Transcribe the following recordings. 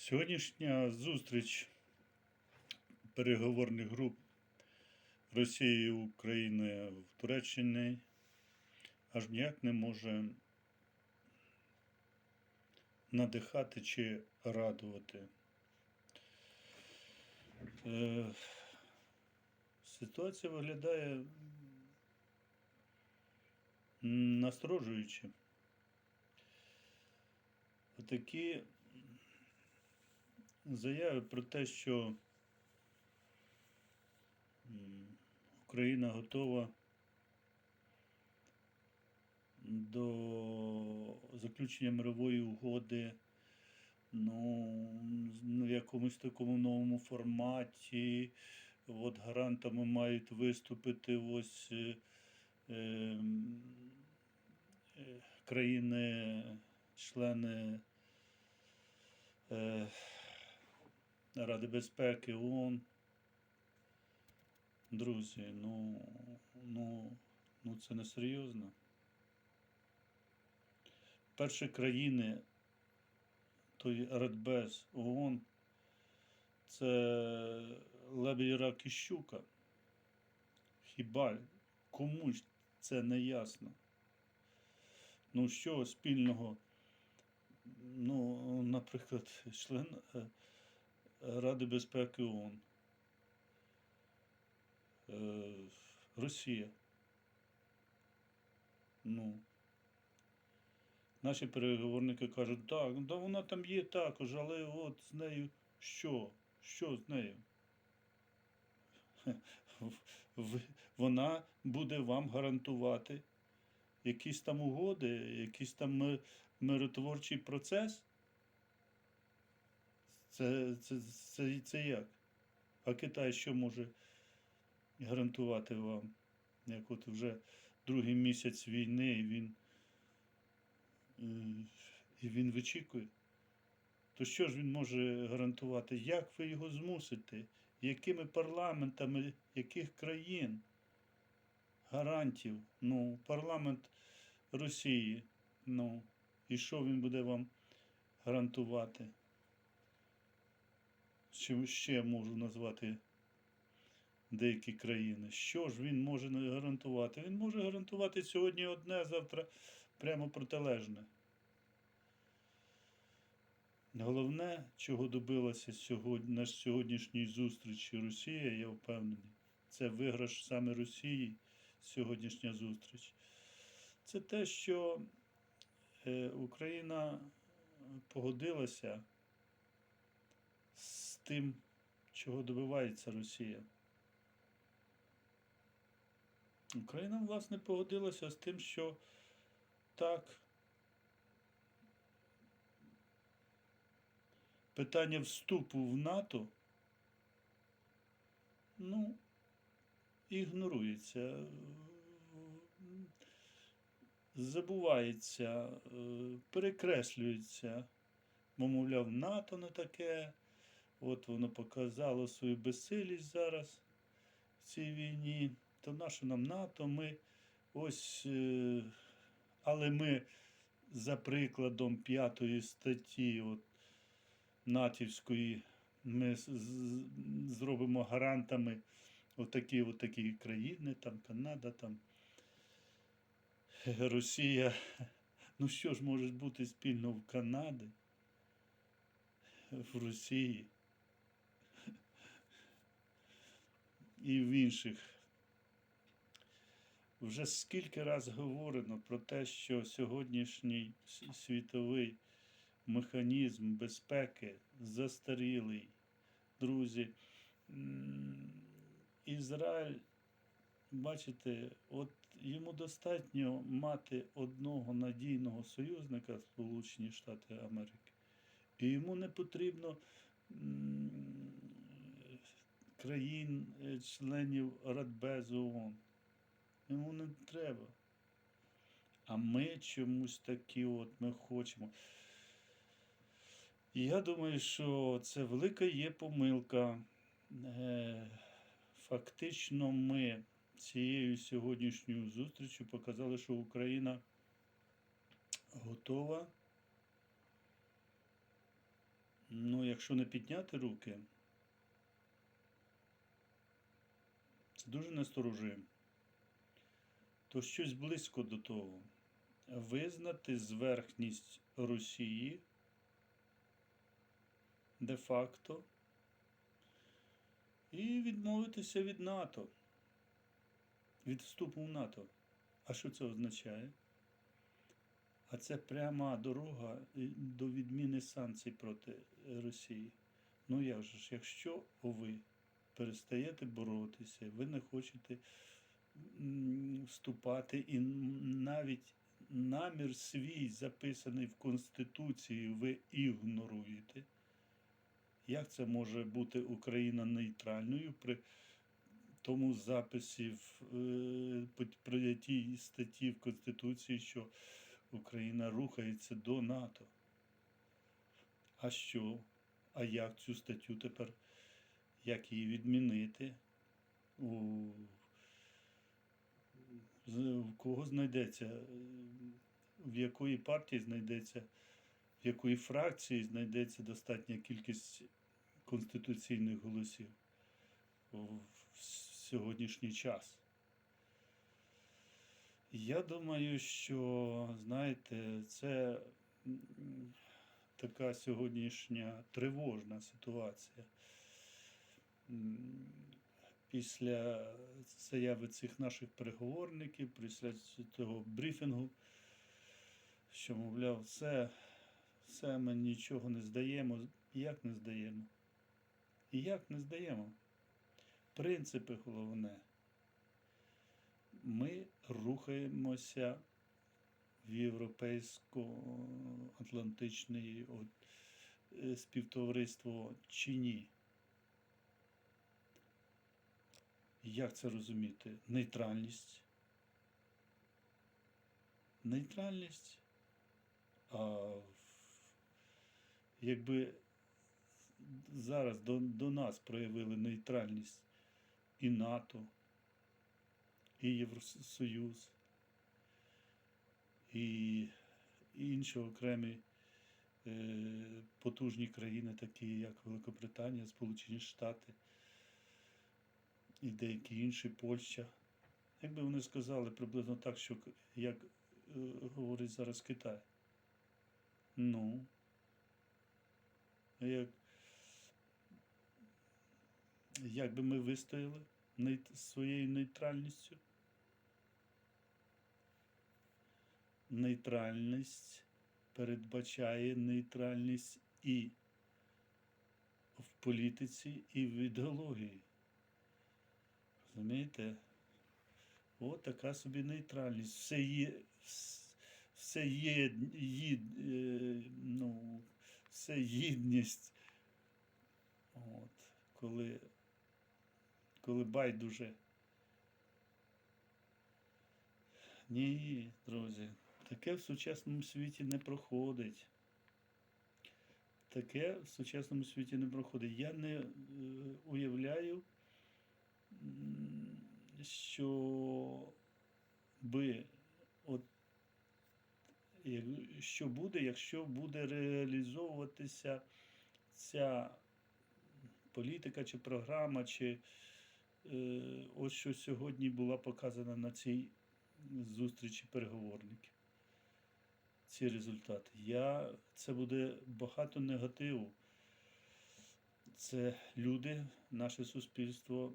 Сьогоднішня зустріч переговорних груп Росії і України в Туреччині аж ніяк не може надихати чи радувати. Е, Ситуація виглядає м. Такі заяви про те, що Україна готова до заключення мирової угоди ну, в якомусь такому новому форматі. От гарантами мають виступити ось е, е, країни, члени е, Ради безпеки ООН. Друзі, ну, ну, ну це не серйозно. Перші країни той Радбез ООН це Лебідь, Рак і Щука. Хіба комусь це не ясно? Ну, що спільного, ну, наприклад, член е, Ради безпеки ООН. Е, Росія. Ну. Наші переговорники кажуть, так, да вона там є також, але от з нею що? Що з нею? Вона буде вам гарантувати якісь там угоди, якийсь там миротворчий процес? Це, це, це, це як? А Китай що може гарантувати вам? Як от вже другий місяць війни, і він, е, і він вичікує. То що ж він може гарантувати? Як ви його змусите? Якими парламентами яких країн? Гарантів? Ну, парламент Росії. Ну, і що він буде вам гарантувати? Що ще можу назвати деякі країни? Що ж він може гарантувати? Він може гарантувати сьогодні одне, завтра прямо протилежне. Головне, чого добилася сьогодні, на сьогоднішній зустрічі Росія, я впевнений, це виграш саме Росії, сьогоднішня зустріч. Це те, що е, Україна погодилася тим, чого добивається Росія. Україна, власне, погодилася з тим, що так, питання вступу в НАТО ну, ігнорується, забувається, е, перекреслюється. Мовляв, НАТО не таке. От воно показало свою безсилість зараз в цій війні. То наше нам НАТО, ми ось, е, але ми за прикладом п'ятої статті от, натівської ми зробимо гарантами отакі, отакі країни, там Канада, там Росія. Ну що ж може бути спільно в Канаді, в Росії і в інших. Вже скільки раз говорено про те, що сьогоднішній світовий механізм безпеки застарілий. Друзі, Ізраїль, бачите, от йому достатньо мати одного надійного союзника Сполучені Штати Америки. І йому не потрібно м, країн, е, Радбезу ООН. Йому не треба. А ми чомусь такі от ми хочемо. Я думаю, що це велика є помилка. Е, Фактично, ми цією сьогоднішньою зустрічю показали, що Україна готова Ну, якщо не підняти руки, дуже насторожує. То щось близько до того. Визнати зверхність Росії де-факто і відмовитися від НАТО, від вступу в НАТО. А що це означає? А це пряма дорога е, до відміни санкцій проти Росії. Ну як же ж, якщо ви перестаєте боротися, ви не хочете вступати, і навіть намір свій записаний в Конституції, ви ігноруєте. Як це може бути Україна нейтральною при тому записі в е, статті в Конституції, що Україна рухається до НАТО? А що? А як цю статтю тепер? Як її відмінити? У, в кого знайдеться? В якої партії знайдеться, в якої фракції знайдеться достатня кількість конституційних голосів в сьогоднішній час? Я думаю, що, знаєте, це така сьогоднішня тривожна ситуація. Після заяви цих наших переговорників, після цього брифінгу, що, мовляв, все, все ми нічого не здаємо. Як не здаємо? Як не здаємо? Принципи головне. Ми рухаємося в європейсько-атлантичне співтовариство чи ні? Як це розуміти? Нейтральність. Нейтральність. А якби зараз до, до нас проявили нейтральність і НАТО, і Євросоюз, і інші окремі е, потужні країни, такі як Великобританія, Сполучені Штати і деякі інші Польща. Якби вони сказали приблизно так, що як е, говорить зараз Китай. Ну, як, як би ми вистояли своєю нейтральністю? Нейтральність передбачає нейтральність і в політиці, і в ідеології. Розумієте? От така собі нейтральність. Все є, все є, їд, е, ну, все єдність. От, коли, коли байдуже. Ні, друзі, таке в сучасному світі не проходить. Таке в сучасному світі не проходить. Я не е, уявляю, що би от що буде, якщо буде реалізовуватися ця політика чи програма, чи е, ось що сьогодні була показана на цій зустрічі переговорників. Ці результати. Я, це буде багато негативу. Це люди, наше суспільство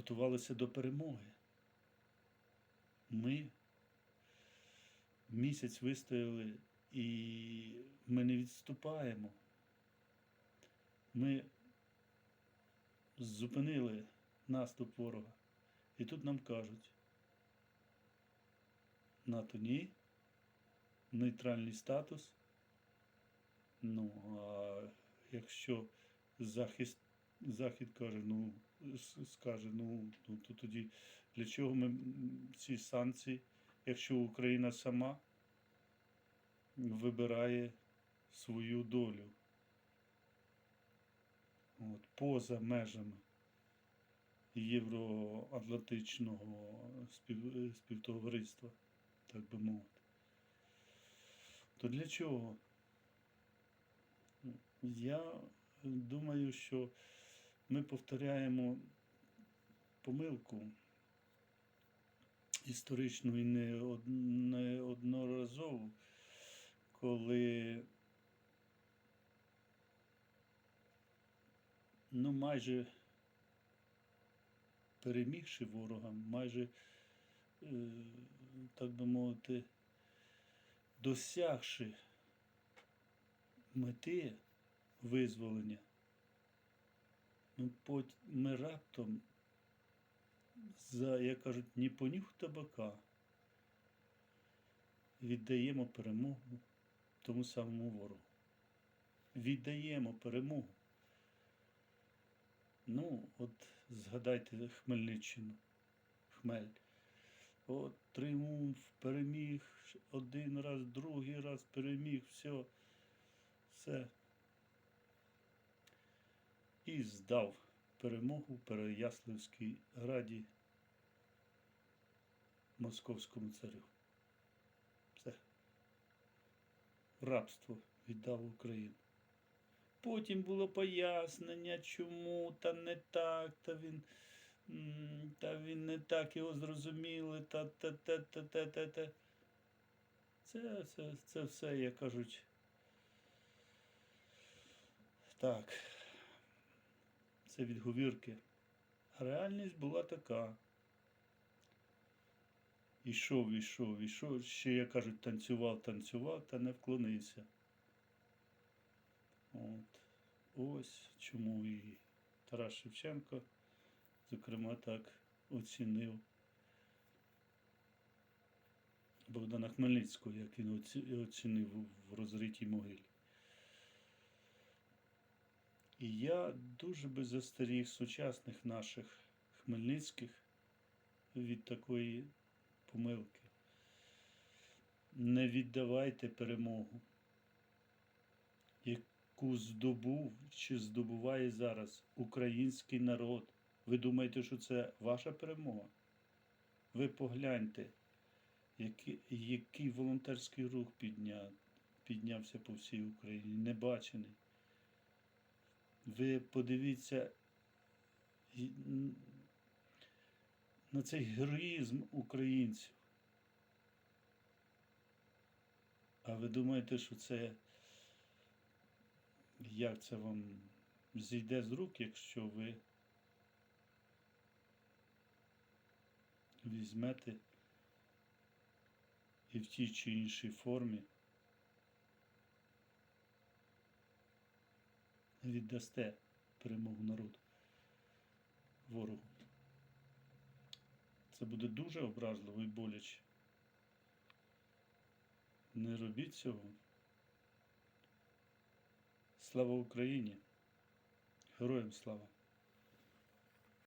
готувалися до перемоги. Ми місяць вистояли і ми не відступаємо. Ми зупинили наступ ворога. І тут нам кажуть, НАТО ні, нейтральний статус. Ну, а якщо захист, Захід каже, ну, скаже, ну, ну то тоді для чого ми ці санкції, якщо Україна сама вибирає свою долю от, поза межами євроатлантичного спів, співтовариства, так би мовити. То для чого Я думаю, що ми повторяємо помилку історичну і неодноразову, коли ну, майже перемігши ворога, майже, е, так би мовити, досягши мети визволення, ми, раптом за, як кажуть, ні понюх табака віддаємо перемогу тому самому ворогу. Віддаємо перемогу. Ну, от згадайте Хмельниччину. Хмель. От тріумф, переміг, один раз, другий раз переміг, все. Все. І здав перемогу Переяславській раді московському царю. Все. Рабство віддав Україну. Потім було пояснення, чому та не так, та він, та він не так його зрозуміли, та та та та та та та. Це, це, це все, як кажуть. Так. Це відговірки. А реальність була така. Ішов, ішов, ішов, ще, як кажуть, танцював, танцював, та не вклонився. От. Ось чому і Тарас Шевченко, зокрема, так оцінив Богдана Хмельницького, як він оцінив в розритій могилі. І я дуже би застеріг сучасних наших хмельницьких від такої помилки. Не віддавайте перемогу, яку здобув чи здобуває зараз український народ. Ви думаєте, що це ваша перемога? Ви погляньте, який, який волонтерський рух підня, піднявся по всій Україні, небачений. Ви подивіться на цей героїзм українців. А ви думаєте, що це як це вам зійде з рук, якщо ви візьмете і в тій чи іншій формі віддасте перемогу народу ворогу. Це буде дуже образливо і боляче. Не робіть цього. Слава Україні! Героям слава!